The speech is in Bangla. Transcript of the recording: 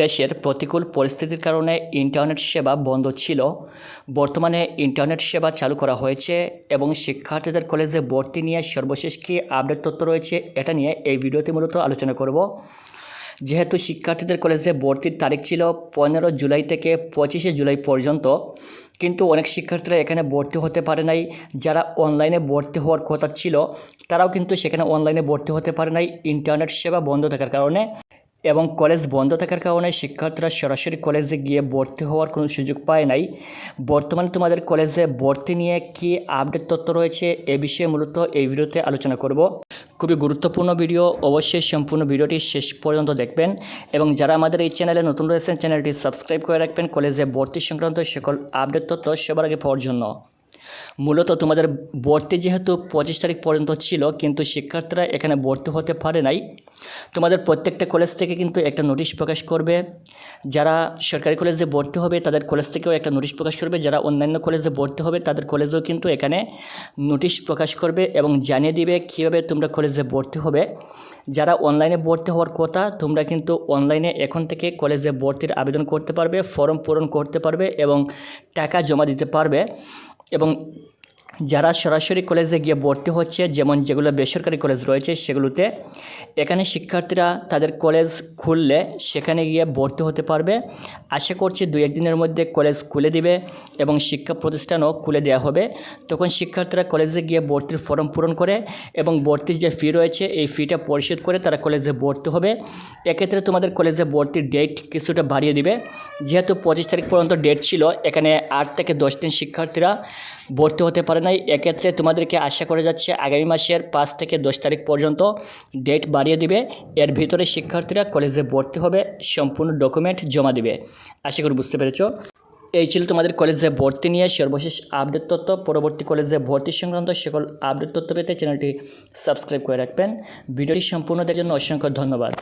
দেশের প্রতিকূল পরিস্থিতির কারণে ইন্টারনেট সেবা বন্ধ ছিল। বর্তমানে ইন্টারনেট সেবা চালু করা হয়েছে এবং শিক্ষার্থীদের কলেজে ভর্তি নিয়ে সর্বশেষ কী আপডেট তথ্য রয়েছে এটা নিয়ে এই ভিডিওতে মূলত আলোচনা করব। যেহেতু শিক্ষার্থীদের কলেজে ভর্তির তারিখ ছিল পনেরো জুলাই থেকে পঁচিশে জুলাই পর্যন্ত, কিন্তু অনেক শিক্ষার্থীরা এখানে ভর্তি হতে পারে নাই। যারা অনলাইনে ভর্তি হওয়ার কথা ছিল, তারাও কিন্তু সেখানে অনলাইনে ভর্তি হতে পারে নাই। ইন্টারনেট সেবা বন্ধ থাকার কারণে এবং কলেজ বন্ধ থাকার কারণে শিক্ষার্থীরা সরাসরি কলেজে গিয়ে ভর্তি হওয়ার কোনো সুযোগ পায় নাই। বর্তমানে তোমাদের কলেজে ভর্তি নিয়ে কি আপডেট তথ্য রয়েছে এ বিষয়ে মূলত এই ভিডিওতে আলোচনা করব। খুবই গুরুত্বপূর্ণ ভিডিও, অবশ্যই সম্পূর্ণ ভিডিওটি শেষ পর্যন্ত দেখবেন এবং যারা আমাদের এই চ্যানেলে নতুন রয়েছেন, চ্যানেলটি সাবস্ক্রাইব করে রাখবেন। কলেজে ভর্তি সংক্রান্ত সকল আপডেট তথ্য সবার আগে পাওয়ার জন্য। মূলত তোমাদের ভর্তি যেহেতু পঁচিশ তারিখ পর্যন্ত ছিল, কিন্তু শিক্ষার্থীরা এখানে ভর্তি হতে পারে নাই। তোমাদের প্রত্যেকটা কলেজ থেকে কিন্তু একটা নোটিশ প্রকাশ করবে। যারা সরকারি কলেজে ভর্তি হবে, তাদের কলেজ থেকেও একটা নোটিশ প্রকাশ করবে। যারা অন্যান্য কলেজে ভর্তি হবে, তাদের কলেজেও কিন্তু এখানে নোটিশ প্রকাশ করবে এবং জানিয়ে দিবে কীভাবে তোমরা কলেজে ভর্তি হবে। যারা অনলাইনে ভর্তি হওয়ার কথা, তোমরা কিন্তু অনলাইনে এখন থেকে কলেজে ভর্তির আবেদন করতে পারবে ফর্ম পূরণ করতে পারবে এবং টাকা জমা দিতে পারবে। এবং যারা সরাসরি কলেজে গিয়ে ভর্তি হচ্ছে, যেমন যেগুলো বেসরকারি কলেজ রয়েছে সেগুলোতে, এখানে শিক্ষার্থীরা তাদের কলেজ খুললে সেখানে গিয়ে ভর্তি হতে পারবে। আশা করছি দু একদিনের মধ্যে কলেজ খুলে দিবে এবং শিক্ষা প্রতিষ্ঠানও খুলে দেওয়া হবে। তখন শিক্ষার্থীরা কলেজে গিয়ে ভর্তির ফর্ম পূরণ করে এবং ভর্তির যে ফি রয়েছে, এই ফিটা পরিশোধ করে তারা কলেজে ভর্তি হবে। এক্ষেত্রে তোমাদের কলেজে ভর্তির ডেট কিছুটা বাড়িয়ে দিবে। যেহেতু পঁচিশ তারিখ পর্যন্ত ডেট ছিল, এখানে আট থেকে দশ দিন শিক্ষার্থীরা ভর্তি হতে পারে নাই, এক্ষেত্রে তোমাদেরকে আশা করে যাচ্ছে আগামী মাসের পাঁচ থেকে দশ তারিখ পর্যন্ত ডেট বাড়িয়ে দিবে। এর ভিতরে শিক্ষার্থীরা কলেজে ভর্তি হবে, সম্পূর্ণ ডকুমেন্ট জমা দিবে। আশা করি বুঝতে পেরেছ? এই ছিল তোমাদের কলেজে ভর্তি নিয়ে সর্বশেষ আপডেট তথ্য। পরবর্তী কলেজে ভর্তি সংক্রান্ত সকল আপডেট তথ্য পেতে চ্যানেলটি সাবস্ক্রাইব করে রাখবেন। ভিডিওটি সম্পূর্ণ জন্য অসংখ্য ধন্যবাদ।